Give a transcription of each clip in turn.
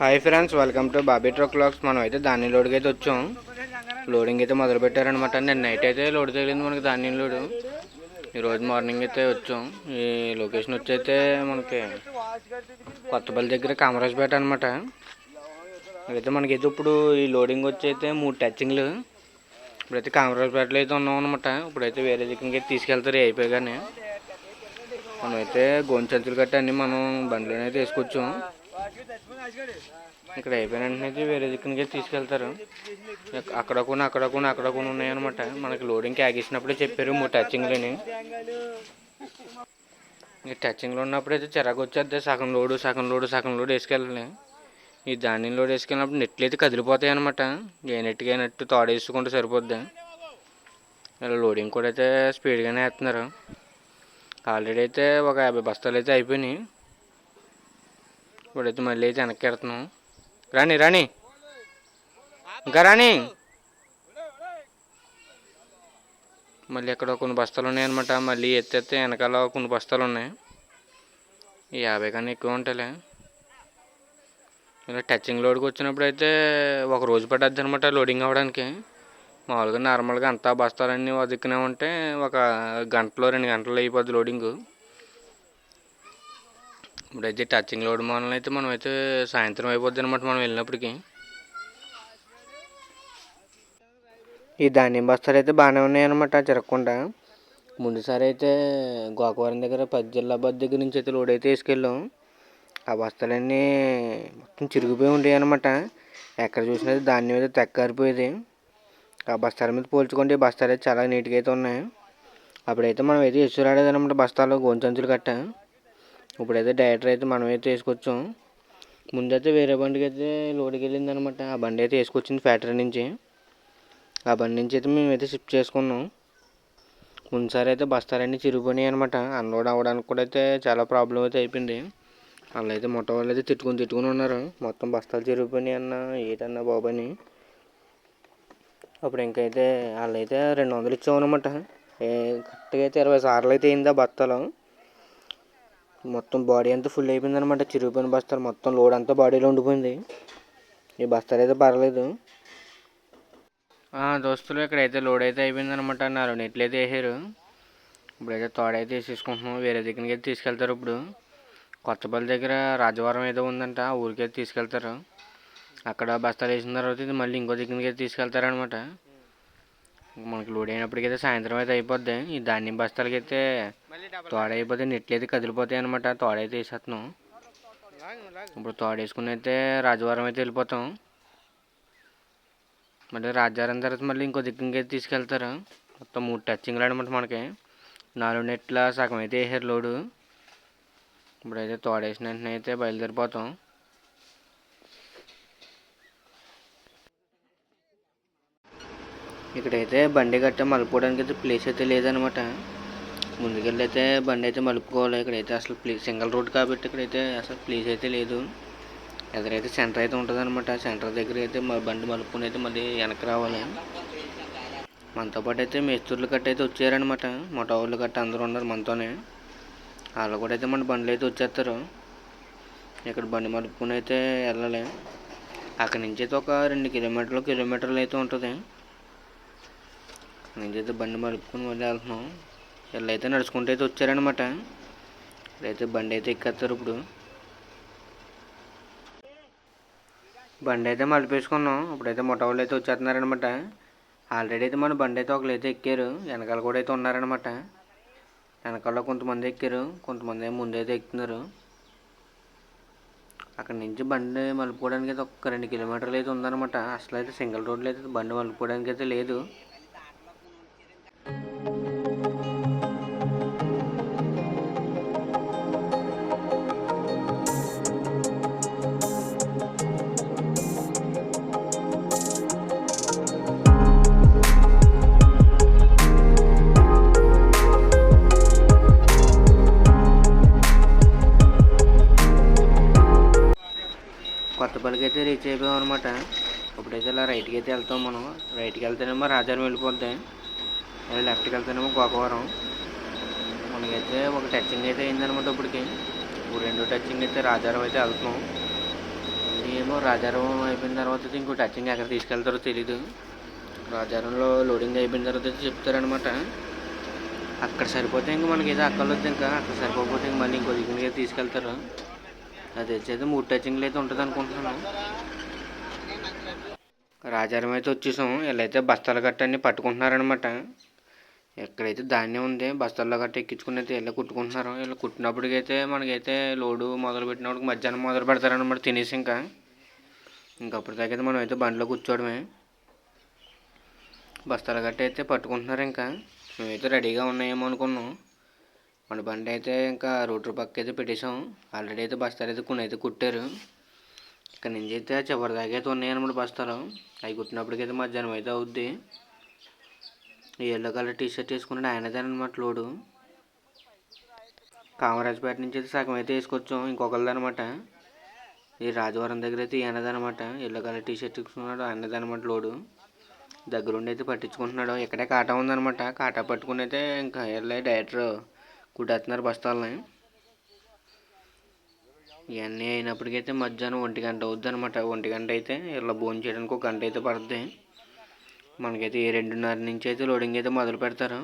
Hi friends welcome to Bobby truck clocks మనం అయితే ధాన్యం లోడ్కి అయితే వచ్చాం. లోడింగ్ అయితే మొదలు పెట్టారనమాట నేను నైట్ అయితే లోడ్ తగిలింది మనకి ధాన్యం లోడు. ఈరోజు మార్నింగ్ అయితే వచ్చాం. ఈ లొకేషన్ వచ్చైతే మనకి కొత్తపల్లి దగ్గర కామరాజ్పేట అనమాట అయితే మనకైతే ఇప్పుడు ఈ లోడింగ్ వచ్చి అయితే మూడు టచ్చింగ్లు ఇప్పుడైతే కామరాజ్పేటలో అయితే ఉన్నాం అనమాట ఇప్పుడైతే వేరే దగ్గరికి అయితే తీసుకెళ్తారు కానీ మనమైతే గోంచంచులు గట్ట అన్నీ మనం బండిలోనే అయితే వేసుకొచ్చాం ఇక్కడ అయిపోయిన వెంటనే అయితే వేరే దిక్కునికి తీసుకెళ్తారు. అక్కడ కూడా అక్కడ కూడా అక్కడ కూడా ఉన్నాయన్నమాట. మనకి లోడింగ్కి ఆగేసినప్పుడే చెప్పారు మూడు టచింగ్లని ఈ టచ్చింగ్లో ఉన్నప్పుడు అయితే చిరాకు వచ్చేద్ది సగం లోడు సగం లోడు సగం లోడు వేసుకెళ్ళాలి. ఈ ధాన్యం లోడ్ వేసుకెళ్ళినప్పుడు నెట్లు అయితే కదిలిపోతాయి అనమాట ఏ నెట్కి ఏ తోడేసుకుంటే సరిపోద్ది. ఇలా లోడింగ్ కూడా అయితే స్పీడ్గానే వేస్తున్నారు. ఆల్రెడీ అయితే ఒక యాభై బస్తాలు అయితే అయిపోయినాయి. ఇప్పుడైతే మళ్ళీ అయితే వెనక్కి వెళ్తున్నాం రాణి రాణి. ఇంకా రాణి. మళ్ళీ ఇక్కడ కొన్ని బస్తాలు ఉన్నాయన్నమాట. మళ్ళీ ఎత్తేస్తే వెనకాల కొన్ని బస్తాలు ఉన్నాయి. యాభై కన్నా ఎక్కువ ఉంటాయిలే. ఇలా టచింగ్ లోడ్కి వచ్చినప్పుడు అయితే ఒక రోజు పట్టద్ది అనమాట లోడింగ్ అవ్వడానికి. మామూలుగా నార్మల్గా అంతా బస్తాలన్నీ వదుకునే ఉంటే ఒక గంటలో రెండు గంటలు అయిపోద్ది లోడింగ్. ఇప్పుడైతే టచింగ్ లోడ్ మోడల్ అయితే మనం అయితే సాయంత్రం అయిపోద్ది అనమాట మనం వెళ్ళినప్పటికి. ఈ ధాన్యం బస్తాలు అయితే బాగానే ఉన్నాయన్నమాట చిరగకుండా ముందుసారి అయితే గోకవరం దగ్గర పజ్జిల్లాబాద్ దగ్గర నుంచి అయితే లోడ్ అయితే వేసుకెళ్ళాం. ఆ బస్తాలన్నీ మొత్తం చిరిగిపోయి ఉండేవి అనమాట ఎక్కడ చూసినా ధాన్యం అయితే తెక్కారిపోయేది. ఆ బస్తాల మీద పోల్చుకుంటే బస్తాలు అయితే చాలా నీట్గా అయితే ఉన్నాయి. అప్పుడైతే మనం అయితే ఇసు రాలేదన్నమాట బస్తాలు గోంచంచులు కట్ట. ఇప్పుడైతే డైరెక్టర్ అయితే మనమే తీసుకొచ్చాం. వేసుకొచ్చాం ముందైతే వేరే బండికి అయితే లోడ్కి వెళ్ళింది అనమాట ఆ బండి అయితే వేసుకొచ్చింది ఫ్యాక్టరీ నుంచి. ఆ బండి నుంచి అయితే మేము అయితే షిఫ్ట్ చేసుకున్నాం. ముందుసారి అయితే బస్తాలన్నీ చిరిగిపోయినాయి అనమాట అన్లోడ్ అవ్వడానికి కూడా అయితే చాలా ప్రాబ్లం అయితే అయిపోయింది. వాళ్ళు అయితే మొట్ట వాళ్ళు అయితే తిట్టుకుని తిట్టుకుని ఉన్నారు. మొత్తం బస్తాలు చిరిగిపోయినాయి అన్న ఏటన్నా బాబు అని. అప్పుడు ఇంకైతే వాళ్ళు అయితే రెండు వందలు ఇచ్చామన్నమాట. ఏ కరెక్ట్గా అయితే ఇరవై సార్లు అయితే అయిందా బత్తాలు మొత్తం బాడీ అంతా ఫుల్ అయిపోయింది అనమాట చిరిగిపోయిన బస్తాలు మొత్తం లోడ్ అంతా బాడీలో ఉండిపోయింది. ఈ బస్తాలు అయితే పర్లేదు. దోస్తులు ఇక్కడైతే లోడ్ అయితే అయిపోయింది అనమాట నాలుగు నెట్లు అయితే వేసారు. ఇప్పుడైతే తోడైతే వేసేసుకుంటున్నాం. వేరే దగ్గరికి అయితే తీసుకెళ్తారు ఇప్పుడు. కొత్తపల్లి దగ్గర రాజవరం ఏదో ఉందంట. ఊరికైతే ఊరికి అయితే తీసుకెళ్తారు. అక్కడ బస్తాలు వేసిన తర్వాత ఇది మళ్ళీ ఇంకో దగ్గరికి అయితే తీసుకెళ్తారనమాట మనకి లోడ్ అయినప్పటికైతే సాయంత్రం అయితే అయిపోద్ది. ఈ ధాన్యం బస్తాలకి అయితే తోడ అయిపోతే నెట్లు అయితే కదిలిపోతాయి అనమాట తోడైతే వేసేస్తున్నాం ఇప్పుడు తోడేసుకుని అయితే రాజవారం అయితే వెళ్ళిపోతాం. మళ్ళీ రాజారం తర్వాత మళ్ళీ ఇంకో దిక్కుకి అయితే తీసుకెళ్తారు. మొత్తం మూడు టచ్చింగ్లు అనమాట మనకి. నాలుగు నెట్ల సగం అయితే వేసారు లోడు ఇప్పుడైతే తోడేసిన వెంటనే అయితే బయలుదేరిపోతాం. ఇక్కడైతే బండి గట్ట మలుపుకోవడానికి అయితే ప్లేస్ అయితే లేదనమాట ముందుకెళ్ళి అయితే బండి అయితే మలుపుకోవాలి. ఇక్కడైతే అసలు ప్లేస్ సింగిల్ రోడ్ కాబట్టి ఇక్కడైతే అసలు ప్లేస్ అయితే లేదు. ఎదురైతే సెంటర్ అయితే ఉంటుందన్నమాట. సెంటర్ దగ్గర అయితే మా బండి మలుపుకుని అయితే మళ్ళీ వెనక్కి రావాలి. మనతో పాటు అయితే మేస్తూర్లు గట్ట అయితే వచ్చారనమాట మొట గట్ట అందరూ ఉన్నారు మనతోనే. వాళ్ళు కూడా అయితే మన బండ్లు అయితే వచ్చేస్తారు. ఇక్కడ బండి మలుపుకుని అయితే వెళ్ళాలి. అక్కడి నుంచి అయితే ఒక రెండు కిలోమీటర్లు కిలోమీటర్లు అయితే ఉంటుంది. నేనైతే అయితే బండి మలుపుకుని మళ్ళీ వెళ్తున్నాం. వీళ్ళైతే అయితే నడుచుకుంటూ అయితే వచ్చారనమాట ఇప్పుడైతే బండి అయితే ఎక్కేస్తారు ఇప్పుడు. బండి అయితే మలిపేసుకున్నాం. ఇప్పుడైతే మొట్ట వాళ్ళు అయితే వచ్చేస్తున్నారనమాట ఆల్రెడీ అయితే మన బండి అయితే ఒకళ్ళు అయితే ఎక్కారు. వెనకాల కూడా అయితే ఉన్నారనమాట వెనకాల కొంతమంది ఎక్కారు. కొంతమంది ముందైతే ఎక్కుతున్నారు. అక్కడ నుంచి బండి మలుపుకోవడానికి అయితే ఒక రెండు కిలోమీటర్లు అయితే ఉందన్నమాట. అసలు అయితే సింగిల్ రోడ్లు అయితే బండి మలుపుకోవడానికి అయితే లేదు. కొత్తపల్లికి అయితే రీచ్ అయిపోయాం అనమాట ఇప్పుడైతే ఇలా రైట్కి అయితే వెళ్తాం మనం. రైట్కి వెళ్తేనేమో రాజారం వెళ్ళిపోద్ది. లెఫ్ట్కి వెళ్తేనేమో గోకవరం మనకైతే ఒక టచింగ్ అయితే అయిందనమాట ఇప్పటికి ఇప్పుడు రెండో టచింగ్ అయితే రాజారం అయితే వెళ్తున్నాం. రాజారం అయిపోయిన తర్వాత అయితే ఇంకో టచింగ్ ఎక్కడ తీసుకెళ్తారో తెలీదు. రాజారంలో లోడింగ్ అయిపోయిన తర్వాత అయితే చెప్తారనమాట అక్కడ సరిపోతే ఇంక మనకి ఏదో అక్కర్లేదు వద్దు ఇంకా. అక్కడ సరిపోతే ఇంక మళ్ళీ ఇంకో దగ్గరికి తీసుకెళ్తారు. అది వచ్చేది మూడు టచింగ్లు అయితే ఉంటుంది అనుకుంటున్నాను. రాజారం అయితే వచ్చేసాం. వీళ్ళైతే బస్తాలు గట్ట అన్ని పట్టుకుంటున్నారనమాట ఎక్కడైతే ధాన్యం ఉంది బస్తాల్లో గట్ట ఎక్కించుకుని అయితే వీళ్ళు కుట్టుకుంటున్నారు. వీళ్ళు కుట్టినప్పటికైతే మనకైతే లోడు మొదలు పెట్టినప్పటికి మధ్యాహ్నం మొదలు పెడతారనమాట తినేసి ఇంకా. ఇంకప్పటిదాకైతే మనం అయితే బండిలో కూర్చోవడమే. బస్తాలు గట్ట అయితే పట్టుకుంటున్నారు ఇంకా. మేమైతే రెడీగా ఉన్నాయేమో అనుకున్నాం. మన బండి అయితే ఇంకా రోడ్డు పక్క అయితే పెట్టేసాం ఆల్రెడీ అయితే బస్తాలు అయితే కొన్ని అయితే కుట్టారు. ఇక్కడ నుంచి అయితే చివరి దాకా అయితే ఉన్నాయన్నమాట బస్తాలు అవి కుట్టినప్పటికైతే మధ్యాహ్నం అయితే అవుద్ది. ఎల్లో కలర్ టీ షర్ట్ వేసుకున్నాడు ఆయనదే అనమాట లోడు. కామరాజపేట నుంచి అయితే సగం అయితే వేసుకొచ్చాం. ఇంకొకరిదనమాట ఈ రాజవరం దగ్గర అయితే ఈయనదనమాట ఎల్లో కలర్ టీ షర్ట్ వేసుకున్నాడు ఆయనదనమాట లోడు. దగ్గరుండి అయితే పట్టించుకుంటున్నాడు. ఇక్కడే కాటా ఉందనమాట కాటా పట్టుకుని అయితే ఇంకా వెళ్ళి డైరెక్టర్ కుట్టేస్తున్నారు బస్తాలని ఇవన్నీ అయినప్పటికైతే మధ్యాహ్నం ఒంటి గంట అవుద్ది అనమాట ఒంటి గంట అయితే ఇలా భోజనం చేయడానికి ఒక గంట అయితే పడుతుంది మనకైతే ఈ రెండున్నర నుంచి అయితే లోడింగ్ అయితే మొదలు పెడతారు.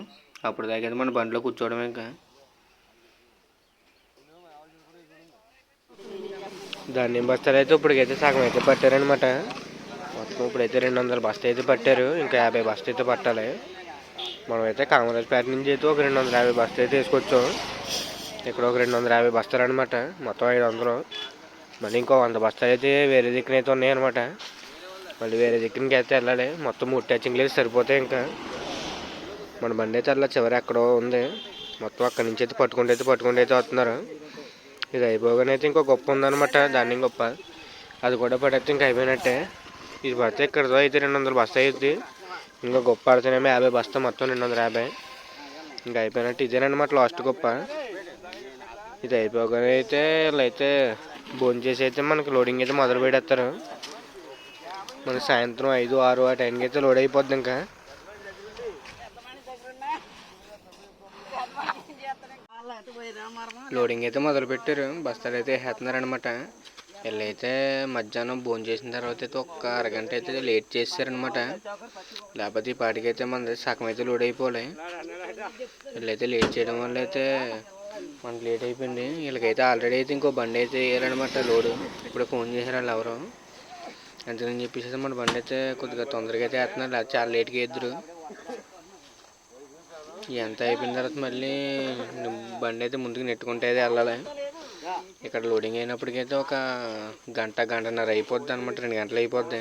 అప్పుడు దాకైతే మన బండిలో కూర్చోవడమే ఇంకా. ధాన్యం బస్తాలు అయితే ఇప్పటికైతే సగం అయితే పట్టారనమాట మొత్తం ఇప్పుడైతే రెండు వందల బస్తా అయితే పట్టారు. ఇంకా యాభై బస్తా అయితే పట్టాలి. మనమైతే కామరాజపేట నుంచి అయితే ఒక రెండు వందల యాభై బస్తా అయితే వేసుకొచ్చాం. ఇక్కడ ఒక రెండు వందల యాభై బస్తాలు అనమాట మొత్తం ఐదు వందలు. మళ్ళీ ఇంకో వంద బస్తాలు అయితే వేరే దిక్కున అయితే ఉన్నాయన్నమాట మళ్ళీ వేరే దిక్కునకి అయితే వెళ్ళాలి. మొత్తం మూడు టచింగ్లు అయితే సరిపోతాయి ఇంకా. మన బండి అయితే అలా చివరి ఎక్కడో ఉంది. మొత్తం అక్కడి నుంచి అయితే పట్టుకుంటూ అయితే పట్టుకుంటూ అయితే వస్తున్నారు. ఇది అయిపోగానే అయితే ఇంకో గొప్ప ఉందన్నమాట. దాన్ని గొప్ప అది కూడా పడితే ఇంకా అయిపోయినట్టే. ఇది పడితే ఇక్కడతో అయితే రెండు వందల బస్తా అవుతుంది ఇంకో గొప్ప పడితేనేమో యాభై బస్తా మొత్తం రెండు వందల యాభై. ఇంకా అయిపోయినట్టు ఇదేనమాట లాస్ట్ గొప్ప. ఇది అయిపోగానే అయితే వీళ్ళైతే భోజనం చేసి అయితే మనకి లోడింగ్ అయితే మొదలు పెడేస్తారు మనకి సాయంత్రం ఐదు ఆరు ఆ టైంకి అయితే లోడ్ అయిపోద్ది ఇంకా. లోడింగ్ అయితే మొదలు పెట్టారు బస్తాలు అయితే వేస్తున్నారనమాట వీళ్ళైతే మధ్యాహ్నం భోజనం చేసిన తర్వాత అయితే ఒక్క అరగంట అయితే లేట్ చేశారనమాట లేకపోతే ఈ పాటికైతే మనది మన సగం అయితే లోడ్ అయిపోలే. వీళ్ళైతే లేట్ చేయడం వల్ల అయితే మనకు లేట్ అయిపోయింది. వీళ్ళకైతే ఆల్రెడీ అయితే ఇంకో బండి అయితే వేయాలన్నమాట లోడు. ఇప్పుడు ఫోన్ చేశారు వాళ్ళు ఎవరు. అంతేనని చెప్పేసి మన బండి అయితే కొద్దిగా తొందరగా అయితే వేస్తున్నారు. లేకపోతే చాలా లేట్గా వేద్దరు ఎంత అయిపోయిన తర్వాత మళ్ళీ బండి అయితే ముందుకు నెట్టుకుంటే అయితే వెళ్ళాలి. ఇక్కడ లోడింగ్ అయినప్పటికైతే ఒక గంట గంటన్నర అయిపోద్ది అనమాట రెండు గంటలు అయిపోద్ది.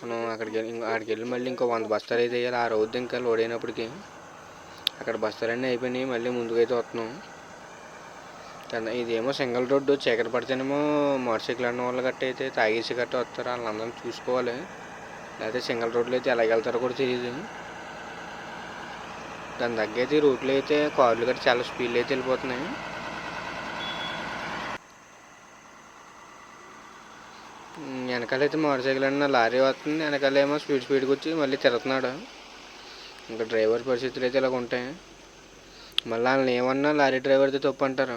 మనం అక్కడికి వెళ్ళి అక్కడికి వెళ్ళి మళ్ళీ ఇంకో వంద బస్తాలు అయితే వేయాలి. ఆ రోజు ఇంకా లోడ్ అయినప్పటికి అక్కడ బస్తాలన్నీ అయిపోయినాయి. మళ్ళీ ముందుకు అయితే వస్తున్నాం. కదా ఇదేమో సింగిల్ రోడ్డు చీకటి పడితేనేమో మోటార్ సైకిల్ అన్న వాళ్ళు గట్ట అయితే తాగేసి గట్ట వస్తారు. వాళ్ళందరం చూసుకోవాలి. లేకపోతే సింగిల్ రోడ్లు అయితే ఎలాగ వెళ్తారో కూడా తెలియదు దాని తగ్గైతే ఈ రూట్లో అయితే కార్లు గట్రా చాలా స్పీడ్లో అయితే వెళ్ళిపోతున్నాయి. వెనకాలైతే మోటార్ సైకిల్ అన్న లారీ వస్తుంది. వెనకాలేమో స్పీడ్ స్పీడ్కి వచ్చి మళ్ళీ తిరుగుతున్నాడు. ఇంకా డ్రైవర్ పరిస్థితులు అయితే ఇలాగ ఉంటాయి. మళ్ళీ వాళ్ళని ఏమన్నా లారీ డ్రైవర్తో తప్పు అంటారు.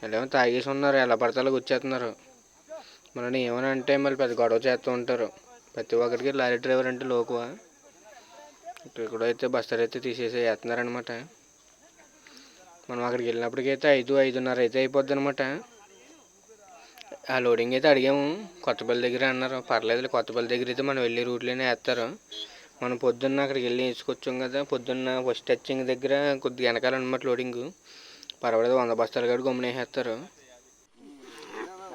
వాళ్ళేమో తాగేసి ఉన్నారు. ఎలా పడతాలో వచ్చేస్తున్నారు. మనల్ని ఏమని అంటే మళ్ళీ పెద్ద గొడవ చేస్తూ ఉంటారు. ప్రతి ఒక్కరికి లారీ డ్రైవర్ అంటే లోకువా. ఇక్కడ కూడా అయితే బస్తాలు అయితే తీసేసి వేస్తున్నారనమాట మనం అక్కడికి వెళ్ళినప్పటికైతే ఐదు ఐదున్నర అయితే అయిపోద్ది అనమాట ఆ లోడింగ్ అయితే అడిగాము. కొత్తపల్లి దగ్గర అన్నారు. పర్లేదు కొత్తపల్లి దగ్గర అయితే మనం వెళ్ళే రూట్లోనే వేస్తారు. మనం పొద్దున్న అక్కడికి వెళ్ళి వేసుకొచ్చాం కదా పొద్దున్న ఫస్ట్ టచింగ్ దగ్గర కొద్దిగా వెనకాల అనమాట లోడింగ్ పర్వాలేదు వంద బస్తాలు కాడు గమ్మున వేసేస్తారు.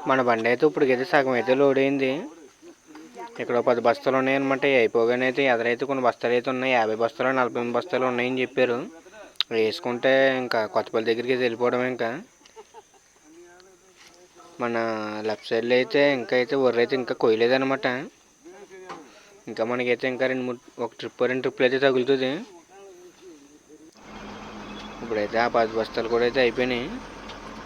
మన బండి అయితే ఇప్పటికైతే సగం అయితే లోడ్ అయింది. ఇక్కడ పది బస్తాలు ఉన్నాయన్నమాట. అయిపోగానే అయితే ఎదరైతే కొన్ని బస్తాలు అయితే ఉన్నాయి. యాభై బస్తాలు నలభై ఎనిమిది బస్తాలు ఉన్నాయని చెప్పారు. వేసుకుంటే ఇంకా కొత్తపల్లి దగ్గరికి అయితే వెళ్ళిపోవడం ఇంకా. మన లెఫ్ట్ సైడ్లో అయితే ఇంకా అయితే వర్ర అయితే ఇంకా కొయ్యలేదన్నమాట. ఇంకా మనకైతే ఇంకా రెండు మూడు ఒక ట్రిప్ రెండు ట్రిప్పులు అయితే తగులుతుంది. ఇప్పుడైతే ఆ పది బస్తాలు కూడా అయితే అయిపోయినాయి.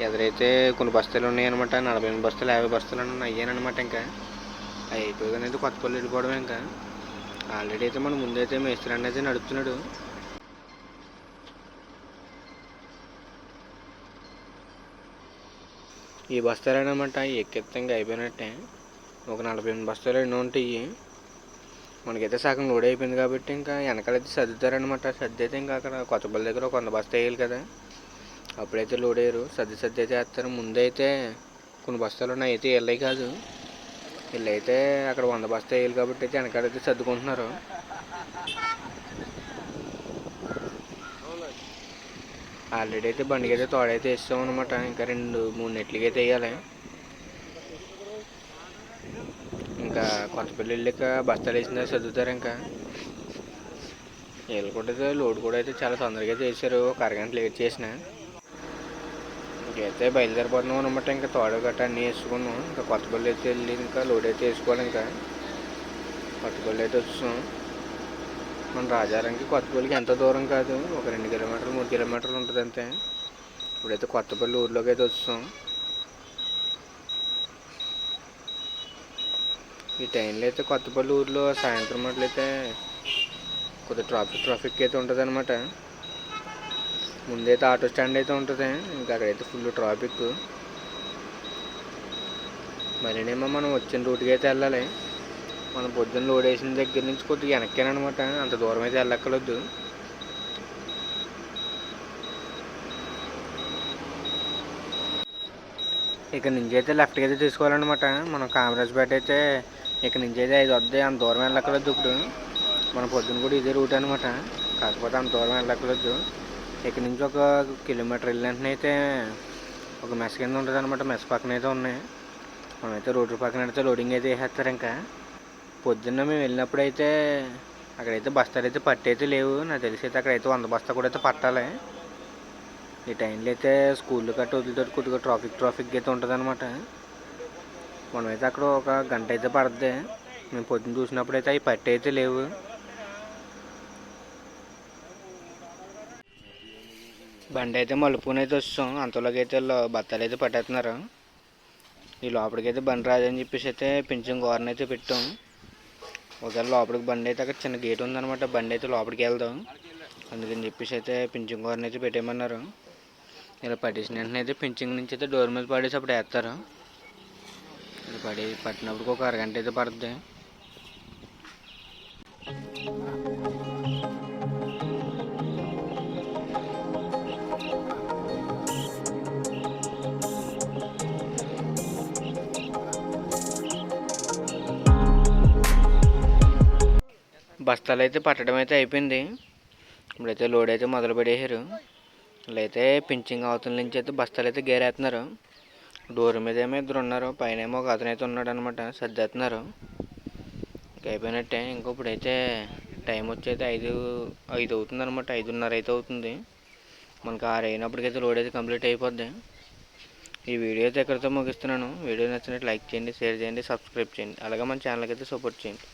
ఎదురైతే కొన్ని బస్తాలు ఉన్నాయన్నమాట నలభై ఎనిమిది బస్తాలు యాభై బస్తాలు అయ్యానమాట ఇంకా. అవి కొత్త అయితే వెళ్ళిపోవడం ఇంకా. ఆల్రెడీ అయితే మన ముందైతే మేస్త్రి అన్న అయితే నడుపుతున్నాడు. ఈ బస్తాలు అనమాట ఎక్కిస్తే అయిపోయినట్టే. ఒక నలభై ఎనిమిది బస్తాలు ఎన్నో ఉంటాయి. మనకైతే సగం లోడ్ అయిపోయింది కాబట్టి ఇంకా వెనకాలైతే సర్దుతారనమాట సర్ది అయితే ఇంకా అక్కడ కొత్తపల్లి దగ్గర ఒక బస్తా వేయాలి కదా. అప్పుడైతే లోడ్ అయ్యారు. సర్ది సర్ది అయితే వేస్తారు. ముందైతే కొన్ని బస్తాలు ఉన్నాయి. అయితే వెళ్ళాయి కాదు. వీళ్ళైతే అయితే అక్కడ వంద బస్తా వేయాలి కాబట్టి అయితే వెనకాలైతే సర్దుకుంటున్నారు. ఆల్రెడీ అయితే బండికి అయితే తోడైతే వేస్తాం అనమాట ఇంకా రెండు మూడు నెట్లకి అయితే వేయాలి. ఇంకా కొత్తపల్లి వెళ్ళాక బస్తాలు వేసిన చదువుతారు ఇంకా. వీళ్ళు కూడా అయితే లోడ్ కూడా అయితే చాలా తొందరగా చేశారు ఒక అరగంట లేట్ చేసిన. ఇంకైతే బయలుదేరిపోతున్నాం అనమాట ఇంకా తోడ గట్ట అన్నీ వేసుకున్నాం. ఇంకా కొత్తపల్లి అయితే వెళ్ళి ఇంకా లోడ్ అయితే వేసుకోవాలి ఇంకా. కొత్తపల్లి అయితే వచ్చాం మన రాజారంకి కొత్తపల్లికి ఎంత దూరం కాదు. ఒక రెండు కిలోమీటర్లు మూడు కిలోమీటర్లు ఉంటుంది అంతే. ఇప్పుడైతే కొత్తపల్లి ఊర్లోకి అయితే వస్తాం. ఈ టైంలో అయితే కొత్తపల్లి ఊర్లో సాయంత్రం అట్లయితే కొద్దిగా ట్రాఫిక్ ట్రాఫిక్ అయితే ఉంటుంది అనమాట ముందైతే ఆటో స్టాండ్ అయితే ఉంటుంది. ఇంకా అక్కడైతే ఫుల్ ట్రాఫిక్ మళ్ళీనేమో మనం వచ్చిన రూట్కి అయితే వెళ్ళాలి. మనం పొద్దున్న లోడ్ వేసిన దగ్గర నుంచి కొద్దిగా వెనక్కేనమాట అంత దూరం అయితే వెళ్ళక్కర్లేదు. ఇక్కడ నుంచి అయితే లెఫ్ట్కి అయితే తీసుకోవాలన్నమాట. మనం కామరాజ్పేట అయితే ఇక్కడ నుంచి అయితే ఐదు వద్ద అంత దూరం వెళ్ళక్కర్లేదు ఇప్పుడు. మన పొద్దున్న కూడా ఇదే రూట్ అనమాట కాకపోతే అంత దూరం వెళ్ళక్కర్లేదు. ఇక్కడ నుంచి ఒక కిలోమీటర్ వెళ్ళిన అయితే ఒక మెస్ కింద ఉంటుంది అనమాట మెస్ పక్కన అయితే ఉన్నాయి. మనమైతే రోడ్డు పక్కన అయితే లోడింగ్ అయితే వేసేస్తారు ఇంకా. పొద్దున్న మేము వెళ్ళినప్పుడు అయితే అక్కడైతే బస్తాలు అయితే పట్టయితే లేవు. నాకు తెలిసి అయితే అక్కడైతే వంద బస్తా కూడా అయితే పట్టాలి. ఈ టైంలో అయితే స్కూల్ కట్ట వదిలితో కొద్దిగా ట్రాఫిక్ ట్రాఫిక్ అయితే ఉంటుంది అనమాట మనమైతే అక్కడ ఒక గంట అయితే పడుతుంది మేము పొద్దున్న చూసినప్పుడు అయితే అవి పట్టి అయితే లేవు. బండి అయితే మలుపుని అయితే వస్తాం అంతలోకి అయితే బత్తాలు అయితే పట్టేస్తున్నారు. ఈ లోపలికైతే బండి రాదని చెప్పేసి అయితే పింఛన్ గోరనైతే పెట్టాం. ఒకవేళ లోపలికి బండి అయితే అక్కడ చిన్న గేట్ ఉందనమాట బండి అయితే లోపలికి వెళ్దాం. అందుకని చెప్పేసి అయితే పింఛింగ్ గోరని అయితే పెట్టేయమన్నారు. ఇలా పట్టేసిన వెంటనే అయితే పింఛింగ్ నుంచి అయితే డోర్ మీద పడేసి అప్పుడు వేస్తారు. ఇలా పడి పట్టినప్పుడు ఒక అరగంట అయితే పడుతుంది బస్తాలు అయితే పట్టడం అయితే అయిపోయింది. ఇప్పుడైతే లోడ్ అయితే మొదలు పెట్టేశారు అయితే పించింగ్ అవతల నుంచి అయితే బస్తాలు అయితే గేరేస్తున్నారు డోర్ మీద ఏమో ఇద్దరు ఉన్నారు. పైన ఏమో ఒక అతను అయితే ఉన్నాడు అనమాట సర్దేస్తున్నారు అయిపోయినట్టే. ఇంకో ఇప్పుడైతే టైం వచ్చి ఐదు ఐదు అవుతుంది అనమాట ఐదున్నర అయితే అవుతుంది. మనకు ఆరు అయినప్పటికైతే లోడ్ అయితే కంప్లీట్ అయిపోద్ది. ఈ వీడియో అయితే ఎక్కడితో ముగిస్తున్నాను. వీడియో నచ్చినట్టు లైక్ చేయండి షేర్ చేయండి సబ్స్క్రైబ్ చేయండి. అలాగే మన ఛానల్కి అయితే సపోర్ట్ చేయండి.